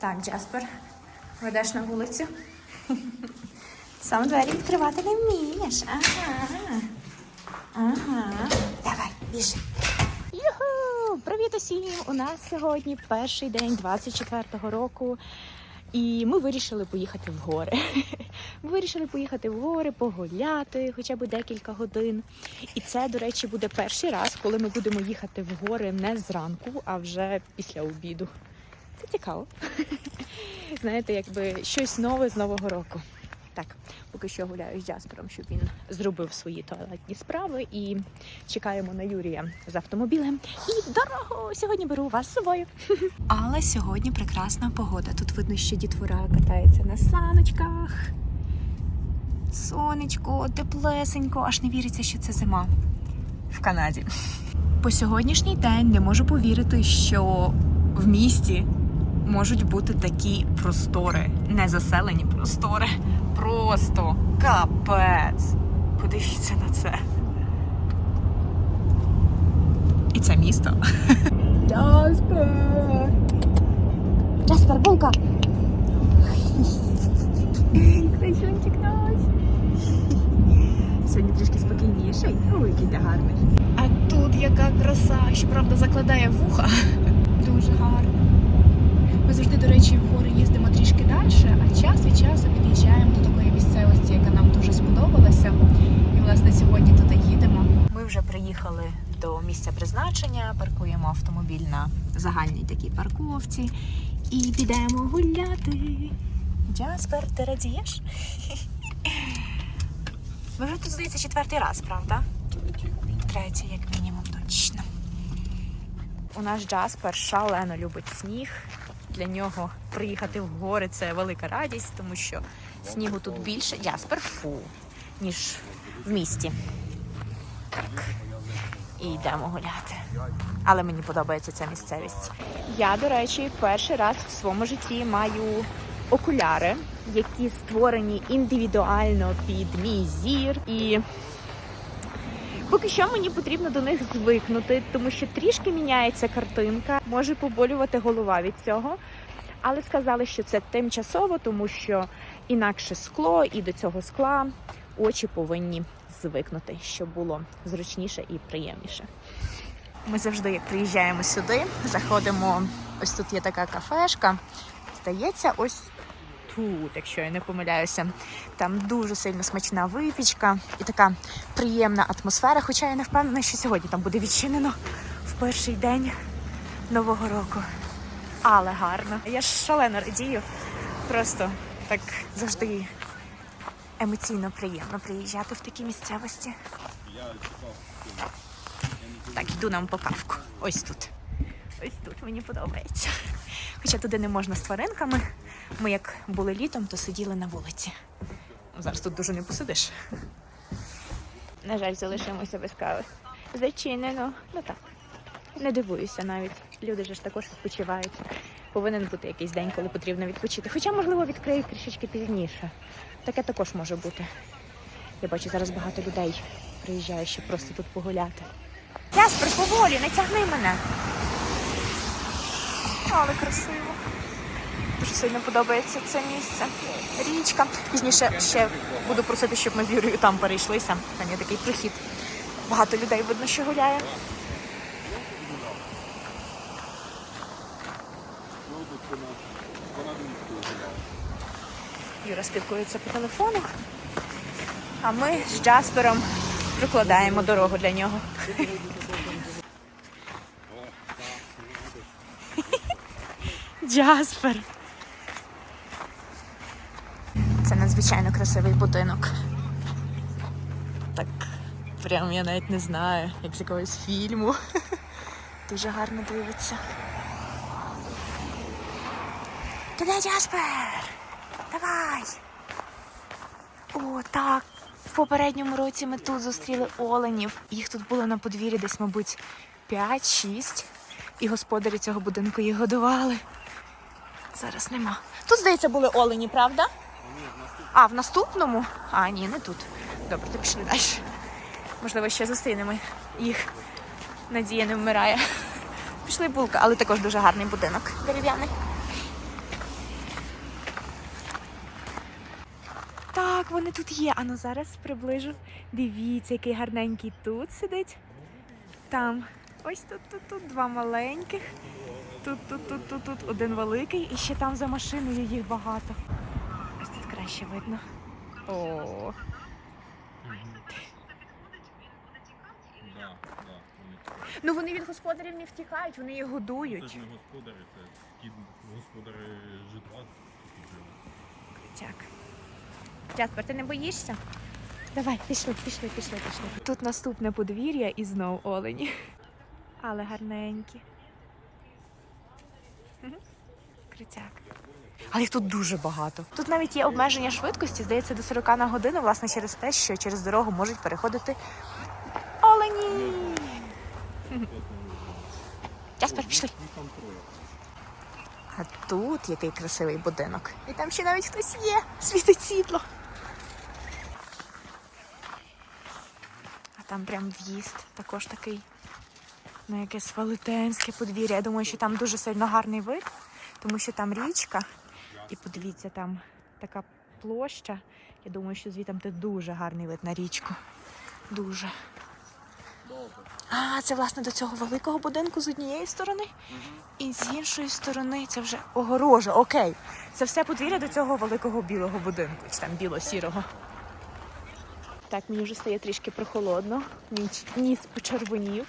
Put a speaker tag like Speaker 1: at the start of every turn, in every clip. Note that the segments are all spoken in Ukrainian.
Speaker 1: Так, Джаспер, ведеш на вулицю. Сам двері відкривати не вмієш. Ага. Ага. Давай, біжи. Юху! Привіт усім! У нас сьогодні перший день 24-го року. І ми вирішили поїхати в гори. Ми вирішили поїхати в гори, погуляти хоча б декілька годин. І це, до речі, буде перший раз, коли ми будемо їхати в гори не зранку, а вже після обіду. Це цікаво. Знаєте, якби щось нове з нового року. Так, поки що гуляю з Джаспером, щоб він зробив свої туалетні справи. І чекаємо на Юрія з автомобілем. І дорогу сьогодні беру вас з собою. Але сьогодні прекрасна погода. Тут видно, що дітвора катається на саночках. Сонечко, теплесенько, аж не віриться, що це зима в Канаді. По сьогоднішній день не можу повірити, що в місті можуть бути такі простори, незаселені простори. Просто капець. Подивіться на це. І це місто. Джаспер! Джаспер, булка! Красунчик наш. Сьогодні трішки спокійніший. Ой, який ти гарний. А тут яка краса, щоправда, закладає вуха. Дуже гарно. Ми завжди, до речі, в гори їздимо трішки далі, а час від часу під'їжджаємо до такої місцевості, яка нам дуже сподобалася. І, власне, сьогодні туди їдемо. Ми вже приїхали до місця призначення, паркуємо автомобіль на загальній такій парковці і підемо гуляти. Джаспер, ти радієш? Ви вже тут, здається, четвертий раз, правда? Третій, як мінімум, точно. У нас Джаспер шалено любить сніг. Для нього приїхати в гори це велика радість, тому що снігу тут більше. Джаспер фу, ніж в місті. Так. І йдемо гуляти. Але мені подобається ця місцевість. Я, до речі, перший раз в своєму житті маю окуляри, які створені індивідуально під мій зір. І Поки що мені потрібно до них звикнути, тому що трішки міняється картинка, може поболювати голова від цього. Але сказали, що це тимчасово, тому що інакше скло, і до цього скла очі повинні звикнути, щоб було зручніше і приємніше. Ми завжди, приїжджаємо сюди, заходимо. Ось тут є така кафешка. Здається, ось тут, якщо я не помиляюся. Там дуже сильно смачна випічка і така приємна атмосфера. Хоча я не впевнена, що сьогодні там буде відчинено в перший день Нового року. Але гарно. Я ж шалено радію. Просто так завжди емоційно приємно приїжджати в такі місцевості. Так, йду нам по кавку. Ось тут. Ось тут мені подобається. Хоча туди не можна з тваринками. Ми як були літом, то сиділи на вулиці. Зараз тут дуже не посидиш. На жаль, залишимося без кави. Зачинено. Ну так. Не дивуюся навіть. Люди ж також відпочивають. Повинен бути якийсь день, коли потрібно відпочити. Хоча, можливо, відкриють трішечки пізніше. Таке також може бути. Я бачу, зараз багато людей приїжджає, щоб просто тут погуляти. Яспер, поволі, не тягни мене. Але красиво. Дуже сильно подобається це місце. Річка. Пізніше ще буду просити, щоб ми з Юрією там перейшлися. Там є такий прихід. Багато людей видно, що гуляє. Юра спілкується по телефону, а ми з Джаспером прокладаємо дорогу для нього. Джаспер. Це надзвичайно красивий будинок. Так, прям я навіть не знаю, як з якогось фільму. Дуже гарно дивиться. Туди, Джаспер! Давай! О, так. В попередньому році ми тут зустріли оленів. Їх тут було на подвір'ї десь, мабуть, 5-6. І господарі цього будинку їх годували. Зараз нема. Тут, здається, були олені, правда? А, в наступному? А, ні, не тут. Добре, то пішли далі. Можливо, ще зустрінемо їх. Надія не вмирає. Пішли булка, але також дуже гарний будинок дерев'яний. Так, вони тут є. А ну зараз приближу. Дивіться, який гарненький тут сидить. Там. Ось тут, тут, тут два маленьких. Тут, тут, тут, тут, тут один великий. І ще там за машиною їх багато. Краще видно. О,
Speaker 2: Да, да, вони
Speaker 1: ну вони від господарів не втікають, вони їх
Speaker 2: Це
Speaker 1: годують.
Speaker 2: ж не господарі, це ті господарі житла. живуть.
Speaker 1: Так. Джаспер, ти не боїшся? Давай, пішли, пішли, пішли, пішли. Тут наступне подвір'я і знов олені. Але гарненькі. Мгм. Критяк. Але їх тут дуже багато. Тут навіть є обмеження швидкості, здається, до 40 на годину, власне, через те, що через дорогу можуть переходити олені. Джаспер, пішли.
Speaker 2: Ну.
Speaker 1: А тут який красивий будинок. І там ще навіть хтось є. Світить світло. А там прям в'їзд також такий на якесь велетенське подвір'я. Я думаю, що там дуже сильно гарний вид, тому що там річка. І подивіться, там така площа. Я думаю, що звідти це дуже гарний вид на річку. Дуже. А, це власне до цього великого будинку з однієї сторони. І з іншої сторони це вже огорожа. Окей. Це все подвір'я до цього великого білого будинку, чи там біло-сірого. Так, мені вже стає трішки прохолодно. Ніс почервонів.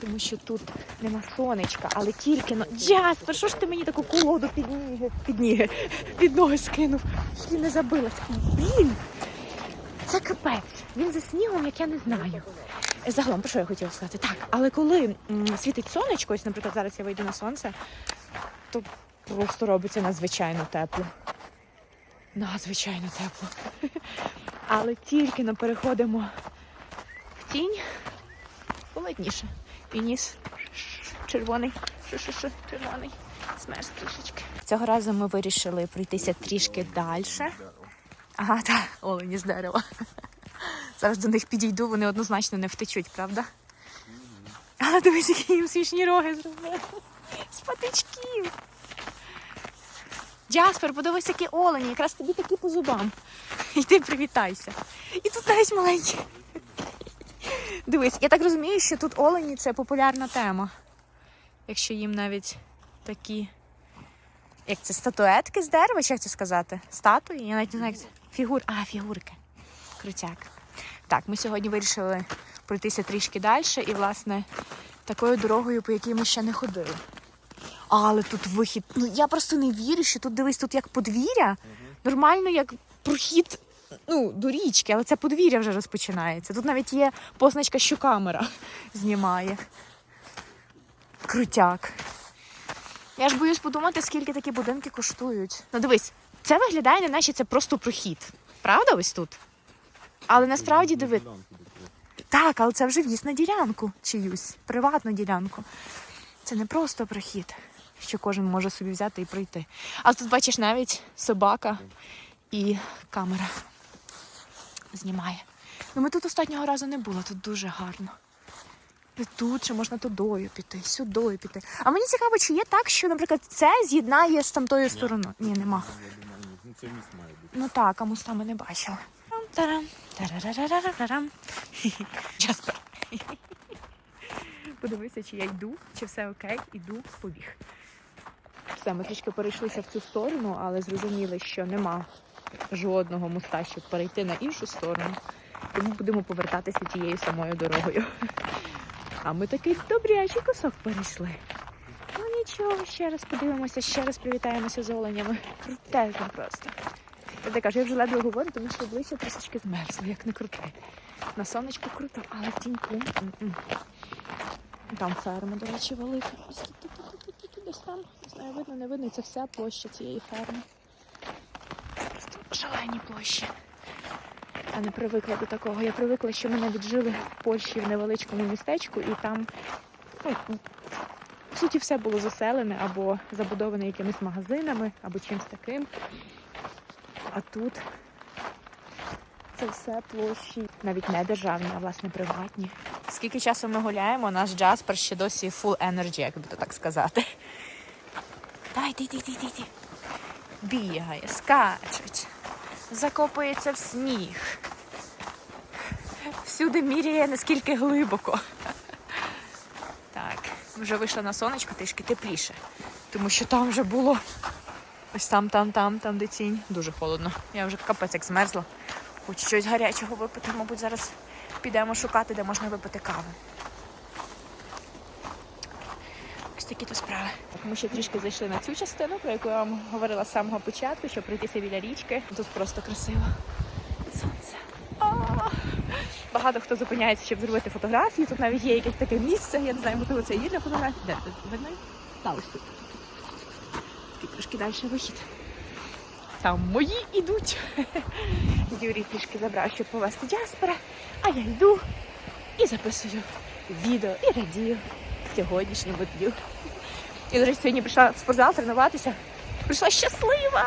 Speaker 1: Тому що тут нема сонечка, але тільки но. Джаспер, що ж ти мені таку колоду під ніги, під ніги, під ноги скинув? Що не забилася. Блін! Це капець. Він за снігом, як я не знаю. Загалом, про що я хотіла сказати? Так, але коли м, світить сонечко, ось, наприклад, зараз я вийду на сонце, то просто робиться надзвичайно тепло. Надзвичайно тепло. Але тільки но переходимо в тінь, холодніше. І ніс червоний, шу-шу-шу, червоний, смерз трішечки. Цього разу ми вирішили пройтися трішки далі. Ага, так, олені з дерева. Зараз до них підійду, вони однозначно не втечуть, правда? Але дивись, які їм смішні роги зробили. З патичків. Джаспер, подивись, які олені, якраз тобі такі по зубам. Йди привітайся. І тут навіть маленькі. Дивись, я так розумію, що тут олені це популярна тема. Якщо їм навіть такі. Як це статуетки з дерева, чи як це сказати? Статуї? Я навіть не знаю, як це. Фігур. А, фігурки. Крутяк. Так, ми сьогодні вирішили пройтися трішки далі і, власне, такою дорогою, по якій ми ще не ходили. Але тут вихід. Ну я просто не вірю, що тут дивись, тут як подвір'я. Нормально, як прохід ну, до річки, але це подвір'я вже розпочинається. Тут навіть є позначка, що камера знімає. Крутяк. Я ж боюсь подумати, скільки такі будинки коштують. Ну дивись, це виглядає, не наче це просто прохід. Правда, ось тут? Але насправді диви. Так, але це вже в'їзд на ділянку чиюсь, приватну ділянку. Це не просто прохід, що кожен може собі взяти і пройти. А тут бачиш навіть собака і камера знімає. Ну ми тут останнього разу не було, тут дуже гарно. І тут ще можна тудою піти, сюдою піти. А мені цікаво, чи є так, що, наприклад, це з'єднає з тамтою стороною. Ні, нема.
Speaker 2: Це міст має бути.
Speaker 1: Ну так, а моста ми не бачили. Тарам, тарарарарарарам. Джаспер. Подивися, чи я йду, чи все окей, іду, побіг. Все, ми трішки перейшлися в цю сторону, але зрозуміли, що нема жодного моста, щоб перейти на іншу сторону. Тому будемо повертатися тією самою дорогою. А ми такий добрячий кусок перейшли. Ну нічого, ще раз подивимося, ще раз привітаємося з оленями. Крутезно просто. Я так кажу, я вже ледве говорю, тому що обличчя трішечки змерзло, як не крути. На сонечку круто, але в тіньку. Там ферма, до речі, велика. Десь там. Не знаю, видно, не видно. Це вся площа цієї ферми. Шалені площі. Я не привикла до такого. Я привикла, що ми навіть жили в Польщі в невеличкому містечку, і там, ну, по суті, все було заселене або забудоване якимись магазинами, або чимось таким. А тут це все площі, навіть не державні, а власне приватні. Скільки часу ми гуляємо, наш Джаспер ще досі full energy, як би то так сказати. Дай, йди, йди, йди, йди. Бігає, скачуть. Закопується в сніг. Всюди міряє наскільки глибоко. Так, вже вийшла на сонечко трішки тепліше, тому що там вже було ось там, там, там, там, де тінь. Дуже холодно. Я вже капець як змерзла. Хочу щось гарячого випити. Мабуть, зараз підемо шукати, де можна випити каву. Ось такі то справи. Ми ще трішки зайшли на цю частину, про яку я вам говорила з самого початку, щоб пройтися біля річки. Тут просто красиво. Сонце. Багато хто зупиняється, щоб зробити фотографії. Тут навіть є якесь таке місце. Я не знаю, можливо, це є для фотографій. Де видно? Та тут. Такий трошки далі вихід. Там мої йдуть. Юрій трішки забрав, щоб повезти Джаспера, а я йду і записую відео і радію сьогоднішньому дню. І, до сьогодні прийшла в спортзал тренуватися. Прийшла щаслива.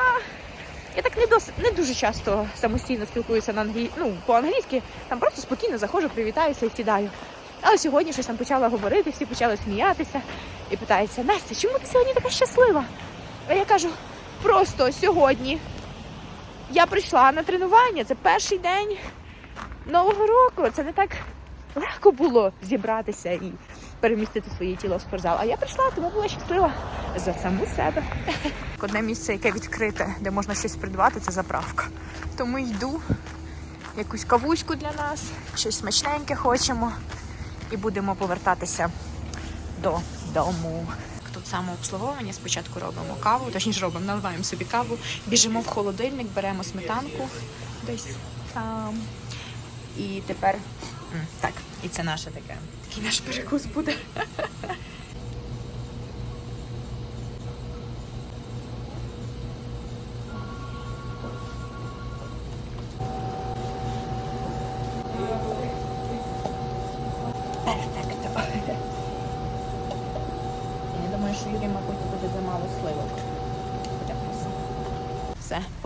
Speaker 1: Я так не, дос... не дуже часто самостійно спілкуюся на англі... ну, по-англійськи, там просто спокійно заходжу, привітаюся і сідаю. Але сьогодні щось там почала говорити, всі почали сміятися і питаються, Настя, чому ти сьогодні така щаслива? А я кажу, просто сьогодні я прийшла на тренування, це перший день Нового року. Це не так легко було зібратися і перемістити своє тіло в спортзал. А я прийшла, тому була щаслива за саму себе. Одне місце, яке відкрите, де можна щось придбати, це заправка. Тому йду якусь кавуську для нас, щось смачненьке хочемо і будемо повертатися додому. Тут самообслуговування. Спочатку робимо каву, точніше робимо, наливаємо собі каву, біжимо в холодильник, беремо сметанку десь там. І тепер так, і це наше таке. Такий наш перекус буде.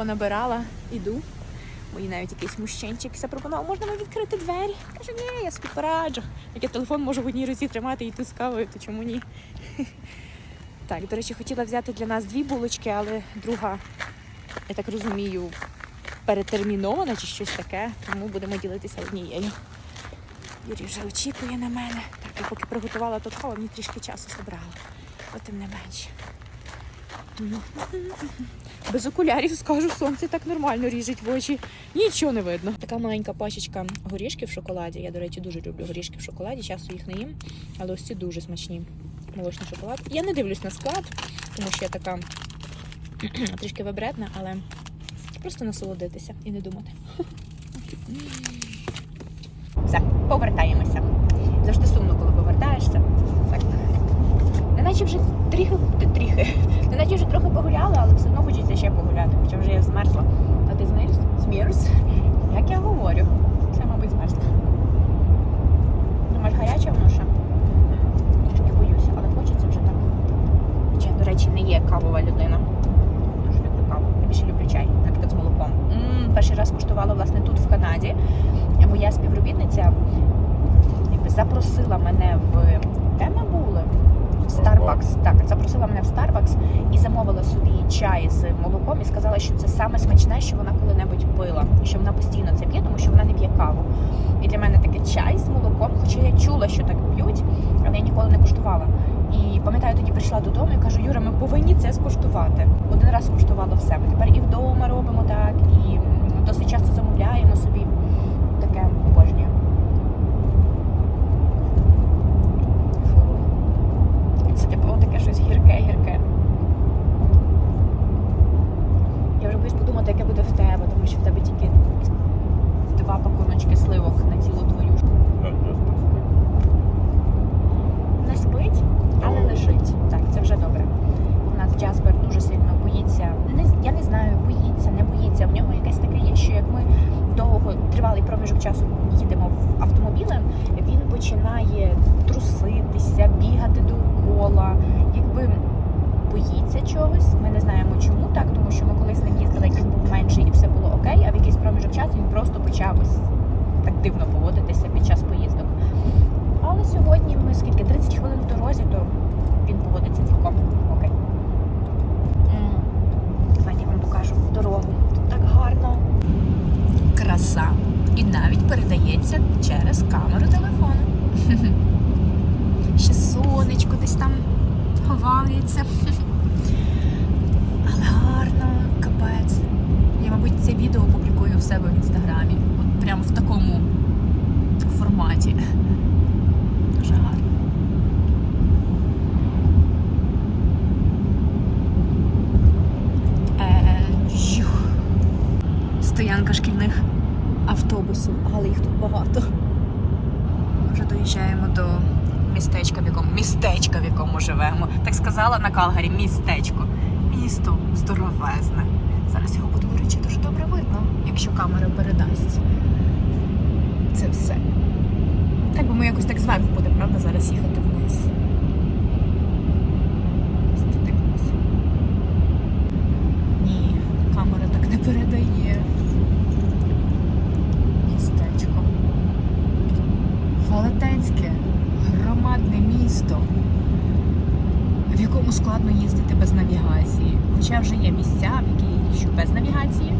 Speaker 1: Понабирала, іду. Мені навіть якийсь мужчинчик запропонував, можна мені відкрити двері. Каже, ні, я собі пораджу. Як я телефон можу в одній руці тримати і йти з кавою, то чому ні? Так, до речі, хотіла взяти для нас дві булочки, але друга, я так розумію, перетермінована чи щось таке, тому будемо ділитися однією. Юрій вже очікує на мене. Так, я поки приготувала тут каву, мені трішки часу забрала. Але тим не менше. Без окулярів скажу, сонце так нормально ріжить в очі. Нічого не видно. Така маленька пачечка горішків в шоколаді. Я, до речі, дуже люблю горішки в шоколаді. Часто їх не їм, але ось ці дуже смачні. Молочний шоколад. Я не дивлюсь на склад, тому що я така трішки вибредна, але просто насолодитися і не думати. Все, повертаємося. Завжди сумно, коли повертаєшся. Так. Неначе вже трохи, трохи, неначе вже трохи погуляла, але все одно хочеться ще погуляти, хоча вже я змерзла. А ти змерз? Змерз? Як я говорю? Це, мабуть, змерзла. Думаєш, гаряче воно ще? Трішки боюся, але хочеться вже так. Хоча, до речі, не є кавова людина. Дуже люблю каву. Я більше люблю чай, наприклад, з молоком. м перший раз куштувала, власне, тут в Канаді. Моя співробітниця якби запросила мене в? В Starbucks. Так, запросила мене в Starbucks і замовила собі чай з молоком і сказала, що це саме смачне, що вона коли-небудь пила, і що вона постійно це п'є, тому що вона не п'є каву. І для мене таке чай з молоком, хоча я чула, що так п'ють, але я ніколи не куштувала. І пам'ятаю, тоді прийшла додому і кажу, Юра, ми повинні це скуштувати. Один раз скуштувала все. Ми тепер і вдома робимо так, і досить часто замовляємо собі. Таке обожнюю. Фу. Це типу таке щось гірке-гірке. Я вже боюсь подумати, яке буде в тебе, тому що в тебе тільки два пакуночки сливок на цілу твою.
Speaker 2: Так, я спасибо.
Speaker 1: Не спить, але лежить. Так, це вже добре. У нас Джаспер дуже сильно боїться. Не, з- я не знаю, боїться, не боїться. В нього якесь таке є, що як ми довго тривалий проміжок часу їдемо в автомобілем, він починає труситися, бігати довкола, якби боїться чогось. Ми не знаємо чому так, тому що ми колись з ним їздили, як він був менший і все було окей, а в якийсь проміжок часу він просто почав ось так дивно поводитися під час поїздок. Але сьогодні ми скільки 30 хвилин в дорозі, то він поводиться цілком окей. М. Давайте я вам покажу дорогу. Тут так гарно. Інстаграмі. От прямо в такому форматі. Дуже гарно. Е. Стоянка шкільних автобусів, але їх тут багато. Вже доїжджаємо до містечка, в якому містечка, в якому живемо. Так сказала на Калгарі містечко. Місто здоровезне. Зараз його буде, до речі, дуже добре видно, якщо камера передасть. Це все. Так би ми якось так зверху буде, правда, зараз їхати вниз. Ні, камера так не передає. Містечко. Велетенське, громадне місто, в якому складно їздити без навігації. Хоча вже є місця, в їжджу без навігації,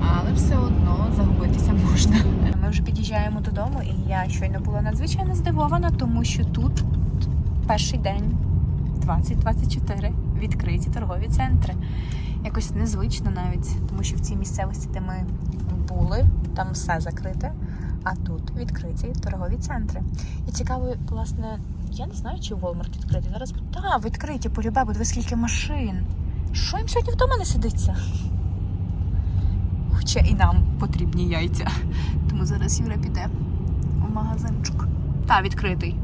Speaker 1: але все одно загубитися можна. Ми вже під'їжджаємо додому, і я щойно була надзвичайно здивована, тому що тут перший день 2024 відкриті торгові центри. Якось незвично навіть, тому що в цій місцевості, де ми були, там все закрите. А тут відкриті торгові центри. І цікаво, власне, я не знаю, чи Walmart відкритий. Зараз так, відкриті полюбе, бо скільки машин. Що їм сьогодні вдома не сидиться? Хоча і нам потрібні яйця. Тому зараз Юля піде в магазинчик. Та, відкритий.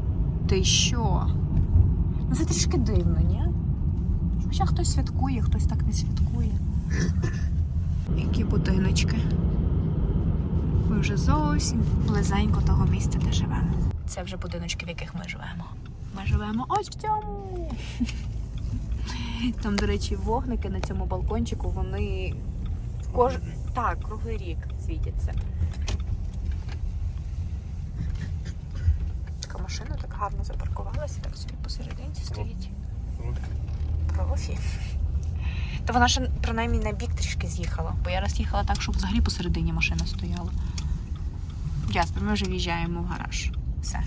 Speaker 1: Ти що? Ну це трішки дивно, ні? Хоча хтось святкує, хтось так не святкує. Які будиночки. Ми вже зовсім близенько того місця, де живемо. Це вже будиночки, в яких ми живемо. Ми живемо ось в цьому. Там, до речі, вогники на цьому балкончику, вони кож... так, круглий рік світяться. Така машина так гарно запаркувалася, так собі посерединці стоїть. Профі. Та вона ще принаймні на бік трішки з'їхала, бо я раз їхала так, щоб взагалі посередині машина стояла. Ясно, ми вже в'їжджаємо в гараж. Все.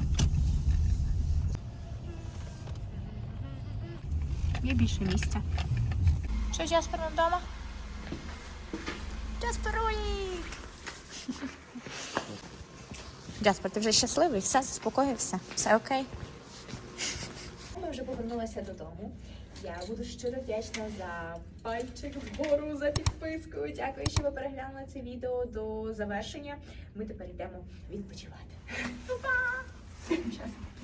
Speaker 1: Є більше місця. Що, Джаспер ми вдома? Джасперулік! Джаспер, ти вже щасливий? Все, заспокоївся? Все окей? Ми вже повернулися додому. Я буду щиро вдячна за пальчик вгору, за підписку. Дякую, що ви переглянули це відео до завершення. Ми тепер йдемо відпочивати.